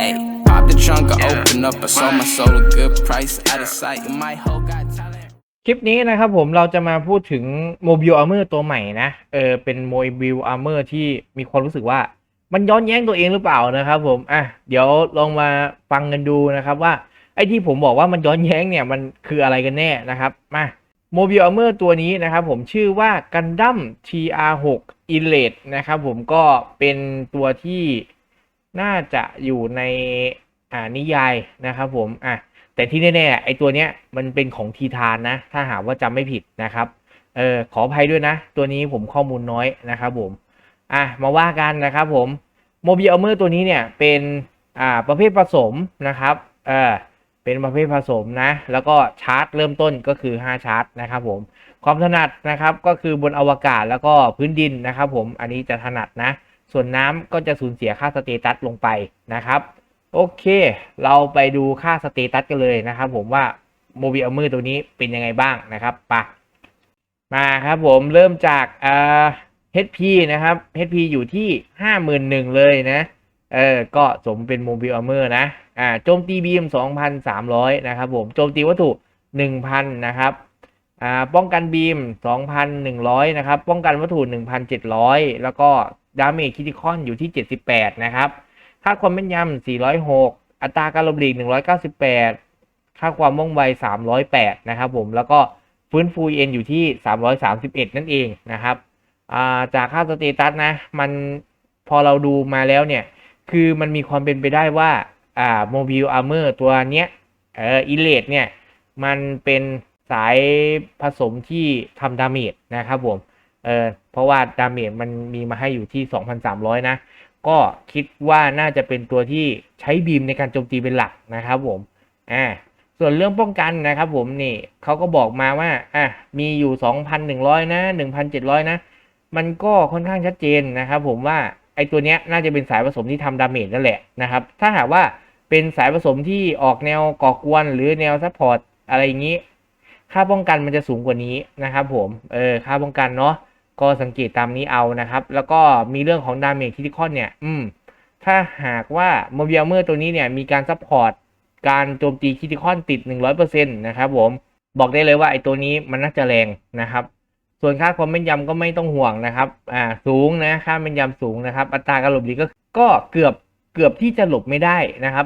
Hey, pop the trunk, I open up, I sold my soul a good price. Out of sight, my hoe got talent. คลิปนี้นะครับผมเราจะมาพูดถึง Mobile Armor ตัวใหม่นะ เออเป็น Mobile Armor ที่มีความรู้สึกว่ามันย้อนแย้งตัวเองหรือเปล่านะครับผม อะ เดี๋ยวลองมาฟังกันดูนะครับว่า ไอ้ที่ผมบอกว่ามันย้อนแย้งเนี่ยมันคืออะไรกันแน่นะครับมา Mobile Armor ตัวนี้นะครับผมชื่อว่า Gundam TR6 Elite นะครับผมก็เป็นตัวที่ น่าจะอยู่ในอ่านิยายนะครับผมอะแต่ที่แน่ๆไอ้ตัวเนี้ยมันเป็นของทีทานนะ ถ้าหากว่าจำไม่ผิดนะครับเออขออภัยด้วยนะ ตัวนี้ผมข้อมูลน้อยนะครับผมอะมาว่ากันนะครับผมโมบิลเมอร์ตัวนี้เนี่ยเป็นอ่าประเภทผสมนะครับเออเป็นประเภทผสมนะ แล้วก็ชาร์จเริ่มต้นก็คือ 5 ชาร์จนะครับผมความถนัดนะครับก็คือบนอวกาศแล้วก็พื้นดินนะครับผมอันนี้จะถนัดนะ ส่วนน้ำก็จะสูญเสียค่าสเตตัสลงไปนะครับโอเค เราไปดูค่าสเตตัสกันเลยนะครับ ผมว่าโมบิลมือตัวนี้เป็นยังไงบ้างนะครับปะมาครับผมเริ่มจากเอ่อ HP นะครับ HP อยู่ที่ห้าหมื่นหนึ่งเลยนะเออก็สมเป็นโมบิลเมอร์นะอ่าโจมตีบีมสองพันสามร้อยนะครับผมโจมตีวัตถุหนึ่งพันนะครับ อ่าป้องกันบีมสองพันหนึ่งร้อยนะครับ ป้องกันวัตถุหนึ่งพันเจ็ดร้อยแล้วก็ดาเมจคิติคอนอยู่ที่เจ็ดสิบแปดนะครับ ค่าความแม่นยำ 406 อัตราการหลบหลีก 198 ค่าความว่องไว 308 นะครับผม แล้วก็ฟื้นฟูเอ็นอยู่ที่ 331 นั่นเองนะครับาจากค่าสเตตัสนะ มันพอเราดูมาแล้วเนี่ย คือมันมีความเป็นไปได้ว่าอ่าโมบิลอาร์เมอร์ตัวเนี้ยเอออิเลดเนี่ย มันเป็น สายผสมที่ทำดาเมจนะครับผมเออเพราะว่าดาเมจมันมีมาให้อยู่ที่ 2,300 นะ ก็คิดว่าน่าจะเป็นตัวที่ใช้บีมในการโจมตีเป็นหลักนะครับผมอ่าส่วนเรื่องป้องกันนะครับผมนี่เขาก็บอกมาว่าอะมีอยู่ 2,100 นะ 1,700 นะ มันก็ค่อนข้างชัดเจนนะครับผมว่าไอตัวเนี้ยน่าจะเป็นสายผสมที่ทำดาเมจนั่นแหละนะครับ ถ้าหากว่าเป็นสายผสมที่ออกแนวก่อกวนหรือแนวซัพพอร์ตอะไรอย่างนี้ ค่าป้องกันมันจะสูงกว่านี้นะครับผม เออ ค่าป้องกันเนาะ ก็สังเกตตามนี้เอานะครับ แล้วก็มีเรื่องของดาเมจคิติคอนเนี่ย อืม ถ้าหากว่าโมบิลเมอร์ตัวนี้เนี่ยมีการซัพพอร์ตการโจมตีคิติคอนติด 100%นะครับผม บอกได้เลยว่าไอ้ตัวนี้มันน่าจะแรงนะครับ ส่วนค่าความแม่นยำก็ไม่ต้องห่วงนะครับ อ่า สูงนะ ค่าแม่นยำสูงนะครับ อัตราการหลบหลีกก็ ก็เกือบ เกือบที่จะหลบไม่ได้นะครับ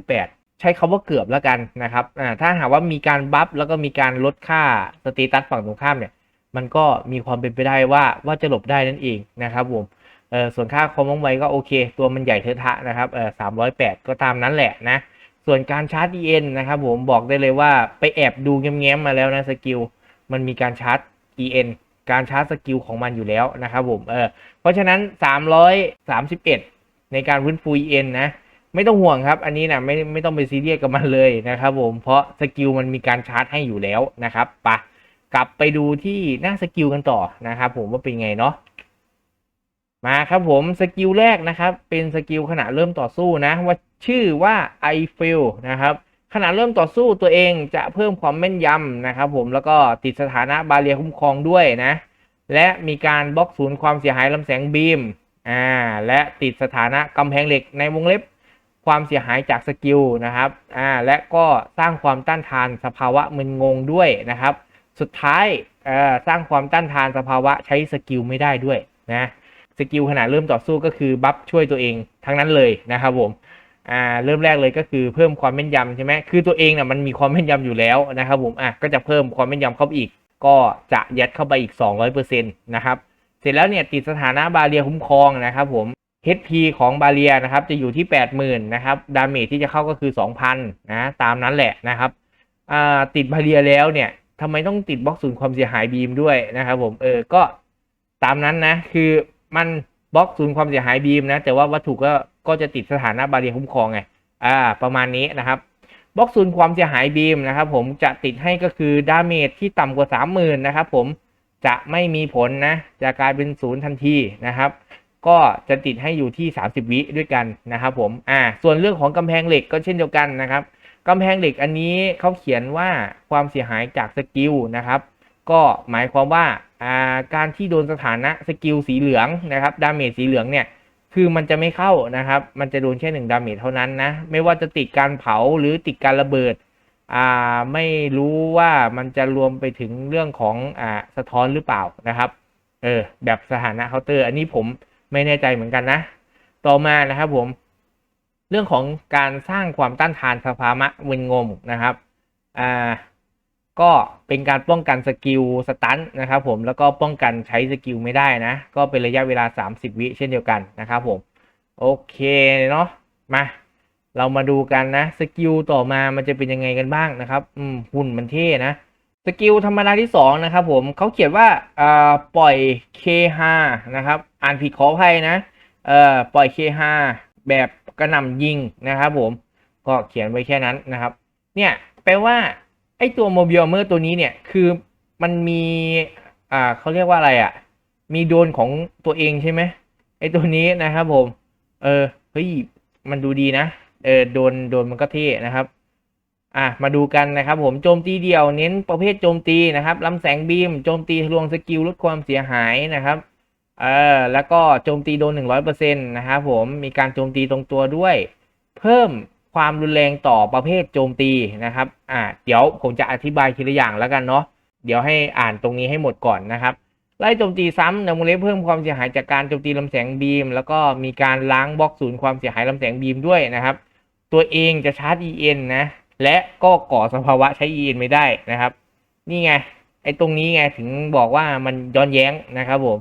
198 ใช้คาว่าเกือบแล้วกันนะครับอ่าถ้าหากว่ามีการบัฟแล้วก็มีการลดค่าสเตตัสฝั่งตรงข้ามเนี่ยมันก็มีความเป็นไปได้ว่าว่าจะหลบได้นั่นเองนะครับผมเออส่วนค่าความว่องไวก็โอเค ตัวมันใหญ่เทอะทะนะครับเออสามร้อยแปดก็ตามนั้นแหละนะ ส่วนการชาร์จ EN นะครับผมบอกได้เลยว่าไปแอบดูแง้มๆมาแล้วนะสกิลมันมีการชาร์จ EN การชาร์จสกิลของมันอยู่แล้วนะครับผมเออเพราะฉะนั้น 331 ในการฟื้นฟู EN นะ ไม่ต้องห่วงครับ อันนี้นะไม่ไม่ต้องไปซีเรียสกับมันเลยนะครับผมเพราะสกิลมันมีการชาร์จให้อยู่แล้วนะครับไปะกลับไปดูที่หน้าสกิลกันต่อนะครับผมว่าเป็นไงเนาะมาครับผมสกิลแรกนะครับ เป็นสกิลขณะเริ่มต่อสู้นะว่าชื่อว่า I feel นะครับขณะเริ่มต่อสู้ตัวเองจะเพิ่มความแม่นยำนะครับผมแล้วก็ติดสถานะบาเรียคุ้มครองด้วยนะ และมีการบล็อกศูนย์ความเสียหายลำแสงบีมอ่าและติดสถานะกำแพงเหล็กในวงเล็บ ความเสียหายจากสกิลนะครับอ่าและก็สร้างความต้านทานสภาวะมึนงงด้วยนะครับ สุดท้ายเอ่อสร้างความต้านทานสภาวะใช้สกิลไม่ได้ด้วยนะสกิลขณะเริ่มต่อสู้ก็คือบัฟช่วยตัวเองทั้งนั้นเลยนะครับผมอ่าเริ่มแรกเลยก็คือเพิ่มความแม่นยำใช่ไหมคือตัวเองน่ะมันมีความแม่นยำอยู่แล้วนะครับผมอะก็จะเพิ่มความแม่นยำเข้าไปอีก ก็จะยัดเข้าไปอีก 200%นะครับเสร็จแล้วเนี่ยติดสถานะบาเรียคุ้มครองนะครับผม HP ของบาเรียนะครับจะอยู่ที่ 80,000นะครับดาเมจที่จะเข้าก็คือ 2,000นะตามนั้นแหละนะครับติดบาเรียแล้วเนี่ยทำไมต้องติดบล็อกศูนย์ความเสียหายบีมด้วยนะครับผมเออก็ตามนั้นนะคือมันบล็อกศูนย์ความเสียหายบีมนะแต่ว่าวัตถุก็ก็จะติดสถานะบาเรียคุ้มครองไงอ่าประมาณนี้นะครับบล็อกศูนย์ความเสียหายบีมนะครับผมจะติดให้ก็คือดาเมจที่ต่ำกว่า 30,000นะครับผมจะไม่มีผลนะจะกลายเป็นศูนย์ทันทีนะครับ ก็จะติดให้อยู่ที่ 30 วิด้วยกันนะครับผมอ่าส่วนเรื่องของกำแพงเหล็กก็เช่นเดียวกันนะครับกำแพงเหล็กอันนี้เขาเขียนว่าความเสียหายจากสกิลนะครับ ก็หมายความว่าอ่าการที่โดนสถานะสกิลสีเหลืองนะครับดาเมจสีเหลืองเนี่ยคือมันจะไม่เข้านะครับ มันจะโดนแค่หนึ่งดาเมจเท่านั้นนะ ไม่ว่าจะติดการเผาหรือติดการระเบิดอ่าไม่รู้ว่ามันจะรวมไปถึงเรื่องของอ่าสะท้อนหรือเปล่านะครับ เออแบบสถานะเคาน์เตอร์ อันนี้ผม ไม่แน่ใจเหมือนกันนะ ต่อมานะครับผม เรื่องของการสร้างความต้านทานสภาวะมึนงงนะครับอ่าก็เป็นการป้องกันสกิลสตันนะครับผมแล้วก็ป้องกันใช้สกิลไม่ได้นะ ก็เป็นระยะเวลา 30 วิเช่นเดียวกันนะครับผมโอเคเนาะมาเรามาดูกันนะสกิลต่อมามันจะเป็นยังไงกันบ้างนะครับ อืมหุ่นมันเท่นะ สกิลธรรมดาที่2นะครับผมเขาเขียนว่าปล่อย K5 นะครับ อ่านผิดขออภัยนะปล่อย K5 แบบกระหน่ำยิงนะครับผมก็เขียนไว้แค่นั้นนะครับ เนี่ยแปลว่าไอตัวโมบิลเมอร์ตัวนี้เนี่ยคือมันมีอ่าเขาเรียกว่าอะไรอะ่ะ มีโดนของตัวเองใช่ไหมไอตัวนี้นะครับผม เออเฮ้ยมันดูดีนะเออโดนโดนมันก็เท่นะครับ อะมาดูกันนะครับผมโจมตีเดี่ยวเน้นประเภทโจมตีนะครับลำแสงบีมโจมตีทะลวงสกิลลดความเสียหายนะครับเออแล้วก็โจมตีโดนหนึ่งร้อยเปอร์เซ็นต์นะครับผมมีการโจมตีตรงตัวด้วย เพิ่มความรุนแรงต่อประเภทโจมตีนะครับอ่าเดี๋ยวผมจะอธิบายทีละอย่างแล้วกันเนาะเดี๋ยวให้อ่านตรงนี้ให้หมดก่อนนะครับไล่โจมตีซ้ำในวงเล็บเพิ่มความเสียหายจากการโจมตีลำแสงบีม แล้วก็มีการล้างบล็อกศูนย์ความเสียหายลำแสงบีมด้วยนะครับ ตัวเองจะชาร์จ EN นะ และก็ก่อสภาวะใช้ EN ไม่ได้นะครับ นี่ไงไอ้ตรงนี้ไงถึงบอกว่ามันย้อนแย้งนะครับผม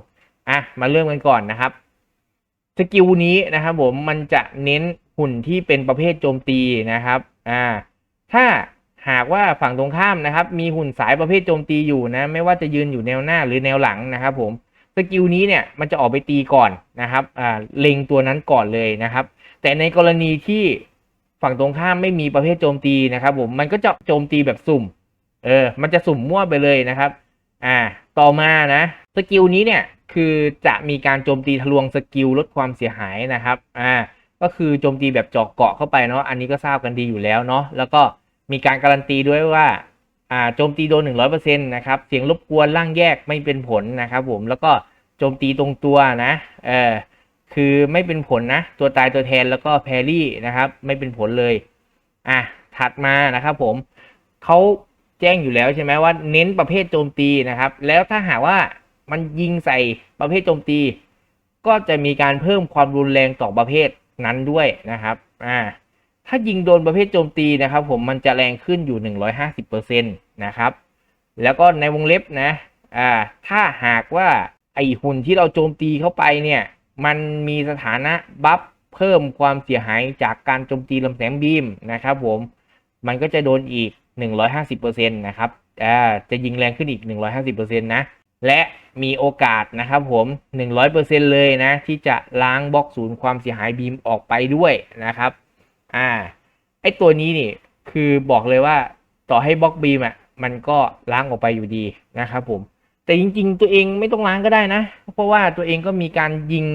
อะมาเริ่มกันก่อนนะครับสกิลนี้นะครับผมมันจะเน้นหุ่นที่เป็นประเภทโจมตีนะครับอ่าถ้าหากว่าฝั่งตรงข้ามนะครับ มีหุ่นสายประเภทโจมตีอยู่นะ ไม่ว่าจะยืนอยู่แนวหน้าหรือแนวหลังนะครับ ผมสกิลนี้เนี่ยมันจะออกไปตีก่อนนะครับอ่าเล็งตัวนั้นก่อนเลยนะครับ แต่ในกรณีที่ ฝั่งตรงข้ามไม่มีประเภทโจมตีนะครับผมมันก็จะโจมตีแบบสุ่ม เออ มันจะสุ่มมั่วไปเลยนะครับ อ่า ต่อมานะสกิลนี้เนี่ยคือจะมีการโจมตีทะลวงสกิลลดความเสียหายนะครับ อ่า ก็คือโจมตีแบบเจาะเกาะเข้าไปเนาะ อันนี้ก็ทราบกันดีอยู่แล้วเนาะ แล้วก็มีการการันตีด้วยว่า อ่า โจมตีโดนหนึ่งร้อยเปอร์เซ็นต์นะครับ เสียงรบกวนร่างแยกไม่เป็นผลนะครับผม แล้วก็โจมตีตรงตัวนะ เออ คือไม่เป็นผลนะ ตัวตายตัวแทนแล้วก็แพรี่นะครับ ไม่เป็นผลเลย อะ ถัดมานะครับผมเขาแจ้งอยู่แล้วใช่ไหมว่าเน้นประเภทโจมตีนะครับ แล้วถ้าหากว่ามันยิงใส่ประเภทโจมตี ก็จะมีการเพิ่มความรุนแรงต่อประเภทนั้นด้วยนะครับ อ่า ถ้ายิงโดนประเภทโจมตีนะครับ ผมมันจะแรงขึ้นอยู่ 150%นะครับ แล้วก็ในวงเล็บนะ อ่า ถ้าหากว่าไอหุ่นที่เราโจมตีเข้าไปเนี่ย มันมีสถานะบัฟเพิ่มความเสียหายจากการโจมตีลำแสงบีมนะครับผมมันก็จะโดนอีก 150%นะครับอ่าจะยิงแรงขึ้นอีก 150%นะและมีโอกาสนะครับผม 100%เลยนะ ที่จะล้างบล็อกศูนย์ความเสียหายบีมออกไปด้วยนะครับอ่าไอตัวนี้นี่คือบอกเลยว่าต่อให้บล็อกบีมอะมันก็ล้างออกไปอยู่ดีนะครับผม แต่จริง ๆ ตัวเองไม่ต้องล้างก็ได้นะ เพราะว่าตัวเองก็มีการยิง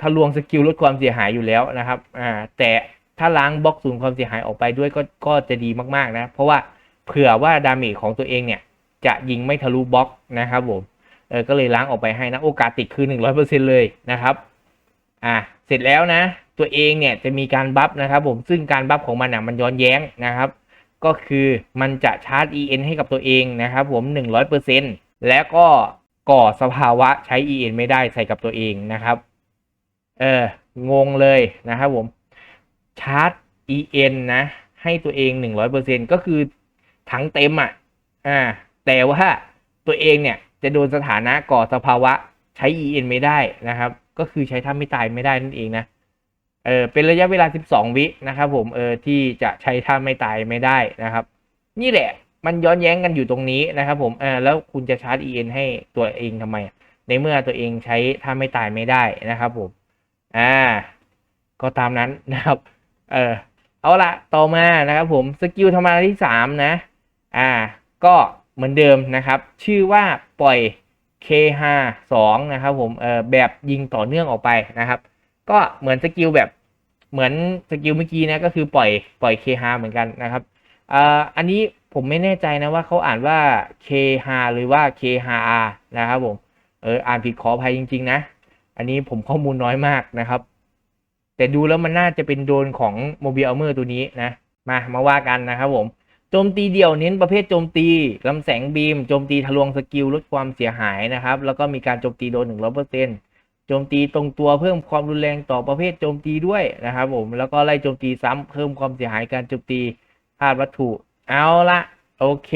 ทะลวงสกิลลดความเสียหายอยู่แล้วนะครับแต่ถ้าล้างบล็อกศูนย์ความเสียหายออกไปด้วยก็ก็จะดีมากๆนะ เพราะว่าเผื่อว่าดาเมจของตัวเองเนี่ยจะยิงไม่ทะลุบล็อกนะครับผมเออก็เลยล้างออกไปให้นะ โอกาสติดคือ 100%เลยนะครับอ่าเสร็จแล้วนะ ตัวเองเนี่ยจะมีการบัฟนะครับผมซึ่งการบัฟของมันน่ะมันย้อนแย้งนะครับ ก็คือมันจะชาร์จ EN ให้กับตัวเองนะครับผม 100%แล้วก็ก่อสภาวะใช้ EN ไม่ได้ใส่กับตัวเองนะครับ เอองงเลยนะครับผม ชาร์จ EN นะ ให้ตัวเอง 100%ก็คือทั้งเต็มอะอ่าแต่ว่าตัวเองเนี่ยจะโดนสถานะก่อสภาวะใช้ EN ไม่ได้นะครับ ก็คือใช้ท่าไม่ตายไม่ได้นั่นเองนะ เออเป็นระยะเวลา 12 วินะครับผมเออที่จะใช้ท่าไม่ตายไม่ได้นะครับ นี่แหละมันย้อนแย้งกันอยู่ตรงนี้นะครับผมเออแล้วคุณจะชาร์จ EN ให้ตัวเองทำไม ในเมื่อตัวเองใช้ท่าไม่ตายไม่ได้นะครับผมอ่าก็ตามนั้นนะครับเออเอาละต่อมานะครับผมสกิลธรรมดาที่สามนะอ่าก็เหมือนเดิมนะครับ ชื่อว่าปล่อย K52 นะครับผมเออแบบยิงต่อเนื่องออกไปนะครับ ก็เหมือนสกิลแบบเหมือนสกิลเมื่อกี้นะก็คือปล่อยปล่อย K5 เหมือนกันนะครับอ่าอันนี้ผมไม่แน่ใจนะว่าเขาอ่านว่า K5 หรือว่า K5R นะครับผมเอออ่านผิดขออภัยจริง ๆ นะ อันนี้ผมข้อมูลน้อยมากนะครับ แต่ดูแล้วมันน่าจะเป็นโดนของโมบิลอัลเมอร์ตัวนี้นะ มามาว่ากันนะครับผมโจมตีเดี่ยวเน้นประเภทโจมตีลำแสงบีมโจมตีทะลวงสกิลลดความเสียหายนะครับ แล้วก็มีการโจมตีโดน100% โจมตีตรงตัวเพิ่มความรุนแรงต่อประเภทโจมตีด้วยนะครับผมแล้วก็ไล่โจมตีซ้ำเพิ่มความเสียหายการโจมตีธาตุวัตถุเอาละโอเค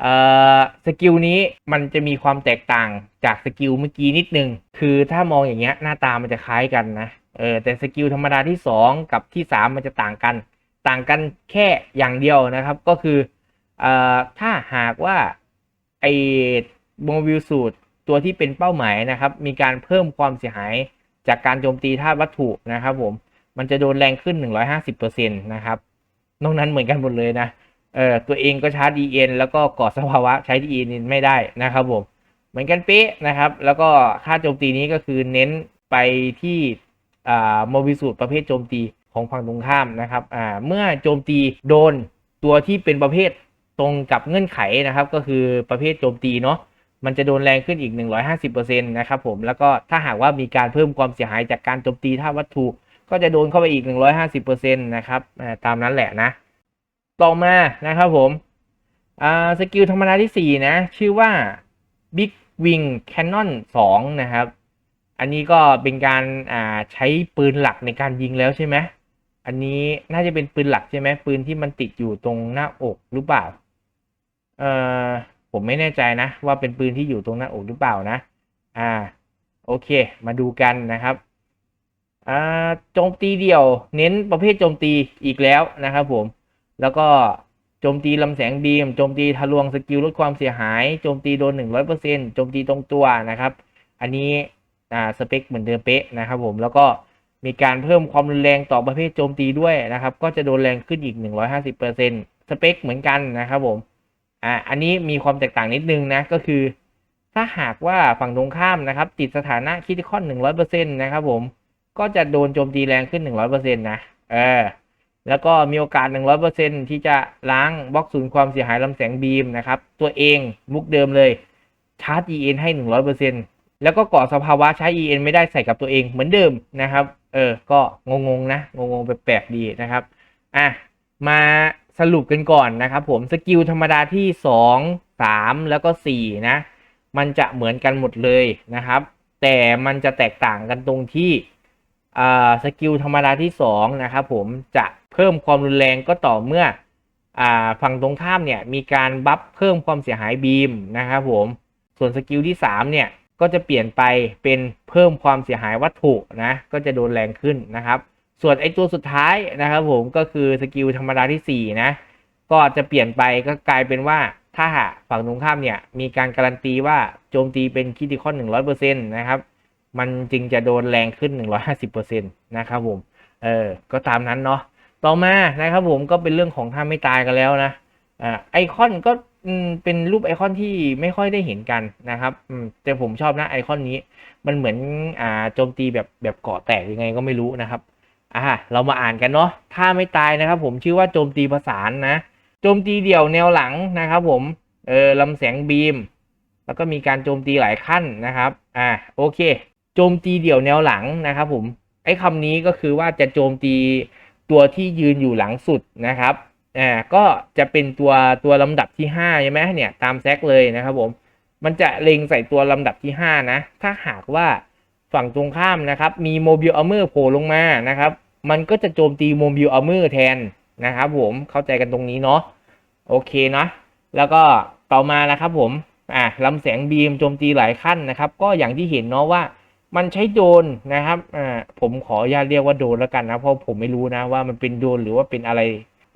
เอ่อสกิลนี้มันจะมีความแตกต่างจากสกิลเมื่อกี้นิดนึง คือถ้ามองอย่างเงี้ยหน้าตามันจะคล้ายกันนะเออแต่สกิลธรรมดาที่ 2 กับที่ 3 มันจะต่างกัน ต่างกันแค่อย่างเดียวนะครับก็คือเอ่อถ้าหากว่าไอ้โมบิลสูตร ตัวที่เป็นเป้าหมายนะครับ มีการเพิ่มความเสียหายจากการโจมตีธาตุวัตถุนะครับผม มันจะโดนแรงขึ้น 150%นะครับ นอกนั้นเหมือนกันหมดเลยนะ เออตัวเองก็ชาร์จ EN แล้วก็ก่อสภาวะใช้ EN ไม่ได้นะครับผม เหมือนกันเป๊ะนะครับ แล้วก็ค่าโจมตีนี้ก็คือเน้นไปที่อ่าโมบิสูตรประเภทโจมตีของฝั่งตรงข้ามนะครับ อ่า เมื่อโจมตีโดนตัวที่เป็นประเภทตรงกับเงื่อนไขนะครับ ก็คือประเภทโจมตีเนาะ มันจะโดนแรงขึ้นอีก 150%นะครับผม แล้วก็ถ้าหากว่ามีการเพิ่มความเสียหายจากการโจมตีท่าวัตถุ ก็จะโดนเข้าไปอีก 150%นะครับตามนั้นแหละนะ ต่อมานะครับผมสกิลธรรมดาที่ 4 นะ ชื่อว่า Big Wing Cannon 2 นะครับ อันนี้ก็เป็นการใช้ปืนหลักในการยิงแล้วใช่ไหมอันนี้น่าจะเป็นปืนหลักใช่ไหมปืนที่มันติดอยู่ตรงหน้าอกหรือเปล่า เอ่อ ผมไม่แน่ใจนะว่าเป็นปืนที่อยู่ตรงหน้าอกหรือเปล่านะ อ่า โอเค มาดูกันนะครับ อ่า โจมตีเดี่ยว เน้นประเภทโจมตีอีกแล้วนะครับผม แล้วก็โจมตีลำแสงบีม โจมตีทะลวงสกิลลดความเสียหาย โจมตีโดน 100%โจมตีตรงตัวนะครับ อันนี้อ่าสเปคเหมือนเดิมเป๊ะนะครับผม แล้วก็มีการเพิ่มความรุนแรงต่อประเภทโจมตีด้วยนะครับ ก็จะโดนแรงขึ้นอีก 150%สเปคเหมือนกันนะครับผม อ่าอันนี้มีความแตกต่างนิดนึงนะก็คือถ้าหากว่าฝั่งตรงข้ามนะครับ ติดสถานะคิติคอน100%นตนะครับผมก็จะโดนโจมตีแรงขึ้น100%นตนะเออแล้วก็มีโอกาส100%ที่จะล้างบล็อกศูนย์ความเสียหายลำแสงบีมนะครับ ตัวเองมุกเดิมเลยชาร์จ EN ให้100%แล้วก็ก่อสภาวะใช้ EN ไม่ได้ใส่กับตัวเองเหมือนเดิมนะครับ เออ ก็งงๆนะ งงๆแปลกๆดีนะครับ อะ มา สรุปกันก่อนนะครับผมสกิลธรรมดาที่ 2 3 แล้วก็ 4 นะ มันจะเหมือนกันหมดเลยนะครับ แต่มันจะแตกต่างกันตรงที่สกิลธรรมดาที่ 2 นะครับผมจะเพิ่มความรุนแรงก็ต่อเมื่ออฝั่งตรงข้ามเนี่ยมีการบัฟเพิ่มความเสียหายบีมนะครับผมส่วนสกิลที่ 3 เนี่ยก็จะเปลี่ยนไปเป็นเพิ่มความเสียหายวัตถุนะก็จะโดนแรงขึ้นนะครับ ส่วนไอตัวสุดท้ายนะครับผมก็คือสกิลธรรมดาที่ 4 นะ ก็จะเปลี่ยนไปก็กลายเป็นว่าถ้าหากฝั่งตรงข้ามเนี่ย มีการการันตีว่าโจมตีเป็นคิติคอน100%นะครับ มันจึงจะโดนแรงขึ้น150%นะครับผม เออ ก็ตามนั้นเนาะ ต่อมานะครับผมก็เป็นเรื่องของท่าไม่ตายกันแล้วนะ อ่า ไอคอนก็เป็นรูปไอคอนที่ไม่ค่อยได้เห็นกันนะครับ อืม แต่ผมชอบนะไอคอนนี้ มันเหมือน อ่า โจมตีแบบแบบเกาะแตกยังไงก็ไม่รู้นะครับ อ่าเรามาอ่านกันเนาะถ้าไม่ตายนะครับ ผมชื่อว่าโจมตีประสานนะโจมตีเดี่ยวแนวหลังนะครับ ผมเออลำแสงบีม แล้วก็มีการโจมตีหลายขั้นนะครับอ่าโอเค โจมตีเดี่ยวแนวหลังนะครับ ผมไอ้คำนี้ก็คือว่าจะโจมตีตัวที่ยืนอยู่หลังสุดนะครับอ่าก็จะเป็นตัวตัวลำดับที่5ใช่ไหมเนี่ยตามแซกเลยนะครับ ผมมันจะเล็งใส่ตัวลำดับที่ 5 นะ ถ้าหากว่า ฝั่งตรงข้ามนะครับ มีโมบิลอัลเมอร์โผล่ลงมานะครับ มันก็จะโจมตีโมบิลอัลเมอร์แทนนะครับผมเข้าใจกันตรงนี้เนาะโอเคเนาะแล้วก็ต่อมานะครับผมอ่าลำแสงบีมโจมตีหลายขั้นนะครับ ก็อย่างที่เห็นเนาะว่ามันใช้โดนนะครับอ่าผมขออนุญาตเรียกว่าโดนแล้วกันนะเพราะผมไม่รู้นะว่ามันเป็นโดนหรือว่าเป็นอะไร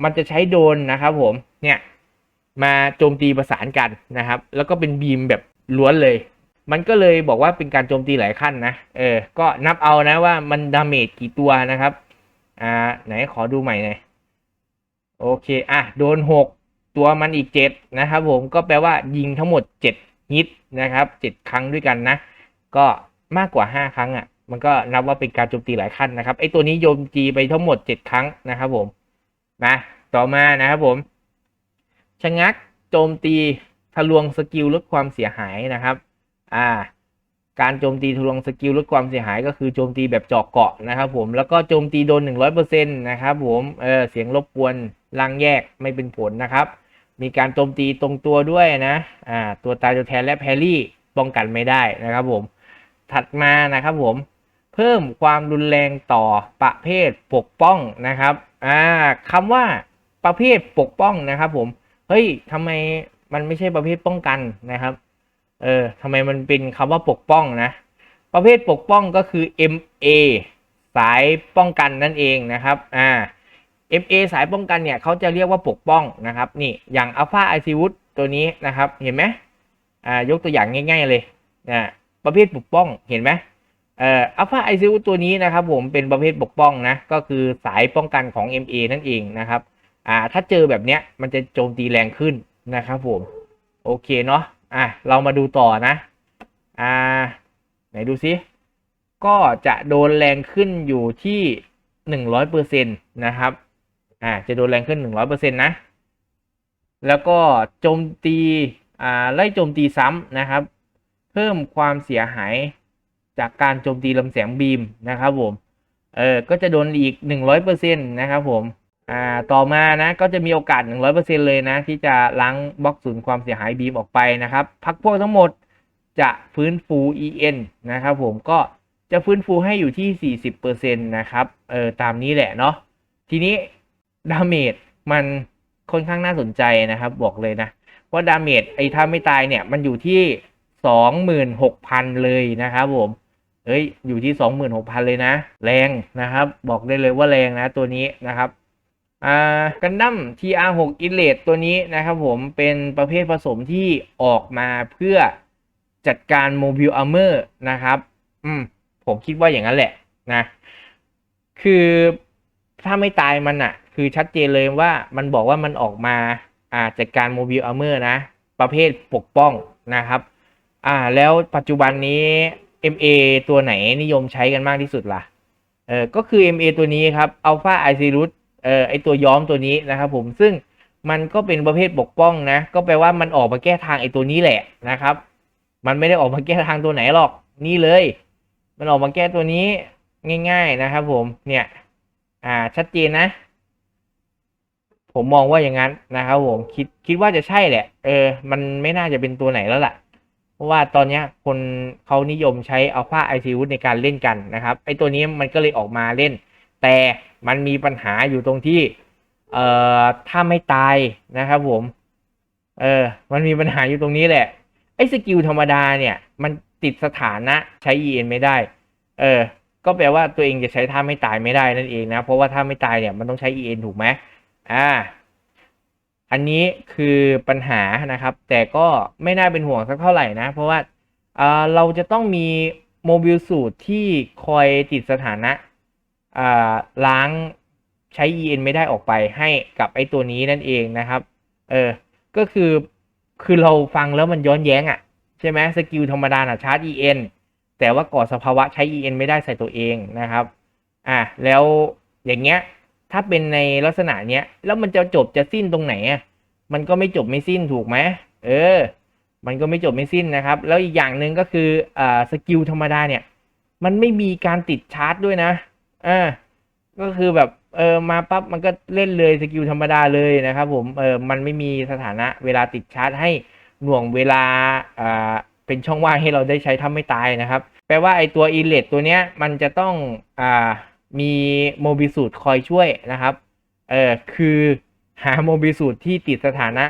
มันจะใช้โดนนะครับผมเนี่ยมาโจมตีประสานกันนะครับ แล้วก็เป็นบีมแบบล้วนเลย มันก็เลยบอกว่าเป็นการโจมตีหลายขั้นนะ เออ ก็นับเอานะว่ามันดาเมจกี่ตัวนะครับ อ่า ไหนขอดูใหม่หน่อย โอเค อะ โดนหกตัวมันอีกเจ็ดนะครับผม ก็แปลว่ายิงทั้งหมดเจ็ดฮิตนะครับเจ็ดครั้งด้วยกันนะ ก็มากกว่าห้าครั้งอะ มันก็นับว่าเป็นการโจมตีหลายขั้นนะครับ ไอตัวนี้โจมตีไปทั้งหมดเจ็ดครั้งนะครับผม นะ ต่อมานะครับผม ชะงักโจมตีทะลวงสกิลลดความเสียหายนะครับ อ่า การโจมตีทะลวงสกิลลดความเสียหายก็คือโจมตีแบบเจาะเกาะนะครับผม แล้วก็โจมตีโดน 100%นะครับผม เออเสียงรบกวนลังแยกไม่เป็นผลนะครับ มีการโจมตีตรงตัวด้วยนะ อ่า ตัวตายตัวแทนและแพรรี่ป้องกันไม่ได้นะครับผม ถัดมานะครับผม เพิ่มความรุนแรงต่อประเภทปกป้องนะครับ อ่าคำว่าประเภทปกป้องนะครับผม เฮ้ยทำไมมันไม่ใช่ประเภทป้องกันนะครับ เออทำไมมันเป็นคำว่าปกป้องนะ ประเภทปกป้องก็คือ MA สายป้องกันนั่นเองนะครับอ่า MA สายป้องกันเนี่ยเขาจะเรียกว่าปกป้องนะครับนี่อย่าง Alpha i c w o o d ตัวนี้นะครับเห็นไหมอ่ายกตัวอย่างง่าย ๆเลยนะประเภทปกป้องเห็นไหมเอ่อ Alpha i c w o o d ตัวนี้นะครับผมเป็นประเภทปกป้องนะก็คือสายป้องกันของ MA นั่นเองนะครับอ่าถ้าเจอแบบเนี้ยมันจะโจมตีแรงขึ้นนะครับผมโอเคเนาะ อะเรามาดูต่อนะ อ่า ไหนดูซิ ก็จะโดนแรงขึ้นอยู่ที่หนึ่งร้อยเปอร์เซ็นต์นะครับ อ่า จะโดนแรงขึ้นหนึ่งร้อยเปอร์เซ็นต์นะ แล้วก็โจมตี อ่า ไล่โจมตีซ้ำนะครับ เพิ่มความเสียหายจากการโจมตีลำแสงบีมนะครับผม เออ ก็จะโดนอีกหนึ่งร้อยเปอร์เซ็นต์นะครับผม อ่าต่อมานะก็จะมีโอกาส 100%เลยนะ ที่จะล้างบล็อกศูนย์ความเสียหายบีมออกไปนะครับ พักพวกทั้งหมดจะฟื้นฟู EN นะครับผมก็จะฟื้นฟูให้อยู่ที่ 40%นะครับเออตามนี้แหละเนาะทีนี้ดาเมจมันค่อนข้างน่าสนใจนะครับ บอกเลยนะ ว่าดาเมจไอ้ถ้าไม่ตายเนี่ย มันอยู่ที่ 26,000 เลยนะครับผมเอ้ยอยู่ที่ 26,000 เลยนะ แรงนะครับ บอกได้เลยว่าแรงนะตัวนี้นะครับ อ่ากันดั้ม TR6 i n l a t ตัวนี้นะครับผมเป็นประเภทผสมที่ออกมาเพื่อจัดการ Mobile Armor นะครับ อืม ผมคิดว่าอย่างนั้นแหละนะ คือถ้าไม่ตายมันอะคือชัดเจนเลยว่ามันบอกว่ามันออกมาอ่าจัดการ Mobile Armor นะ ประเภทปกป้องนะครับ อ่า แล้วปัจจุบันนี้ MA ตัวไหนนิยมใช้กันมากที่สุดล่ะ เออก็คือ MA ตัวนี้ครับ Alpha i c e r u s เออไอตัวย้อมตัวนี้นะครับผมซึ่งมันก็เป็นประเภทปกป้องนะ ก็แปลว่ามันออกมาแก้ทางไอตัวนี้แหละนะครับ มันไม่ได้ออกมาแก้ทางตัวไหนหรอกนี่เลย มันออกมาแก้ตัวนี้ง่าย ๆนะครับผมเนี่ยอ่าชัดเจนนะ ผมมองว่าอย่างนั้นนะครับผมคิดคิดว่าจะใช่แหละ เออ มันไม่น่าจะเป็นตัวไหนแล้วล่ะ เพราะว่าตอนนี้คนเขานิยมใช้อัลฟาไอซีวูดในการเล่นกันนะครับไอตัวนี้มันก็เลยออกมาเล่น แต่มันมีปัญหาอยู่ตรงที่ เอ่อ ถ้าไม่ตายนะครับผม เออ มันมีปัญหาอยู่ตรงนี้แหละ ไอ้สกิลธรรมดาเนี่ย มันติดสถานะใช้ EN ไม่ได้ เออ ก็แปลว่าตัวเองจะใช้ท่าไม่ตายไม่ได้นั่นเองนะ เพราะว่าถ้าไม่ตายเนี่ยมันต้องใช้ EN ถูกไหมอ่า อันนี้คือปัญหานะครับ แต่ก็ไม่น่าเป็นห่วงสักเท่าไหร่นะ เพราะว่าอ่าเราจะต้องมีโมบิลสูตรที่คอยติดสถานะ ล้างใช้ EN ไม่ได้ออกไปให้กับไอ้ตัวนี้นั่นเองนะครับ เออ ก็คือ คือเราฟังแล้วมันย้อนแย้งอะ่ะ ใช่ไหมสกิลธรรมดาน่ะชาร์จ EN แต่ว่าก่อสภาวะใช้ EN ไม่ได้ใส่ตัวเองนะครับ อะแล้วอย่างเงี้ย ถ้าเป็นในลักษณะเนี้ย แล้วมันจะจบจะสิ้นตรงไหนอะ มันก็ไม่จบไม่สิ้นถูกไหม เออ มันก็ไม่จบไม่สิ้นนะครับ แล้วอีกอย่างหนึ่งก็คือ อ่า สกิลธรรมดาเนี่ย มันไม่มีการติดชาร์จด้วยนะ อ่าก็คือแบบเออมาปั๊บมันก็เล่นเลยสกิลธรรมดาเลยนะครับผมเออมันไม่มีสถานะเวลาติดชาร์จให้หน่วงเวลาอ่าเป็นช่องว่างให้เราได้ใช้ทำไม่ตายนะครับ แปลว่าไอตัวอิเลตตัวเนี้ยมันจะต้องอ่ามีโมบิสูตรคอยช่วยนะครับเออคือหาโมบิสูตรที่ติดสถานะ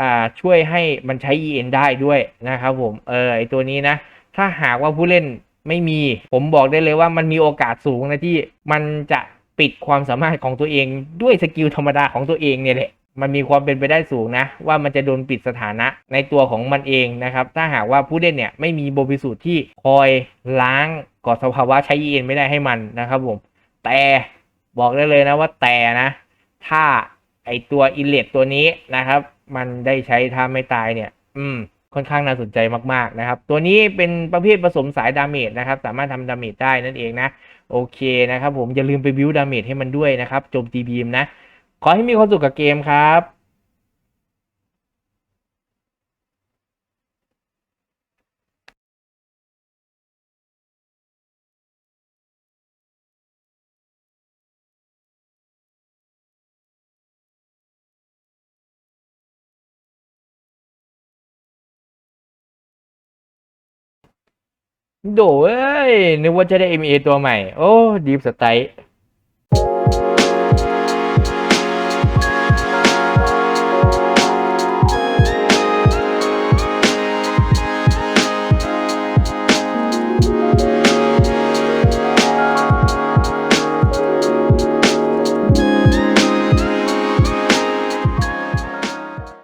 อ่าช่วยให้มันใช้ EN ได้ด้วยนะครับผมเออไอตัวนี้นะ ถ้าหากว่าผู้เล่น ไม่มี ผมบอกได้เลยว่ามันมีโอกาสสูงนะที่มันจะปิดความสามารถของตัวเองด้วยสกิลธรรมดาของตัวเองเนี่ยแหละมันมีความเป็นไปได้สูงนะ ว่ามันจะโดนปิดสถานะในตัวของมันเองนะครับ ถ้าหากว่าผู้เล่นเนี่ยไม่มีโบบิสูตรที่คอยล้างก่อสภาวะใช้ EN ไม่ได้ให้มันนะครับผม แต่บอกได้เลยนะว่าแต่นะ ถ้าไอตัวอิเลตตัวนี้นะครับ มันได้ใช้ท่าไม่ตายเนี่ย อืม ค่อนข้างน่าสนใจมากๆนะครับ ตัวนี้เป็นประเภทผสมสายดาเมจนะครับ สามารถทำดาเมจได้นั่นเองนะ โอเคนะครับผมอย่าลืมไปบิวดาเมจให้มันด้วยนะครับโจมตีบีมนะ ขอให้มีความสุขกับเกมครับ โดเอ้ยนึกว่าจะได้ MA ตัวใหม่ โอ้ดีฟสไตล์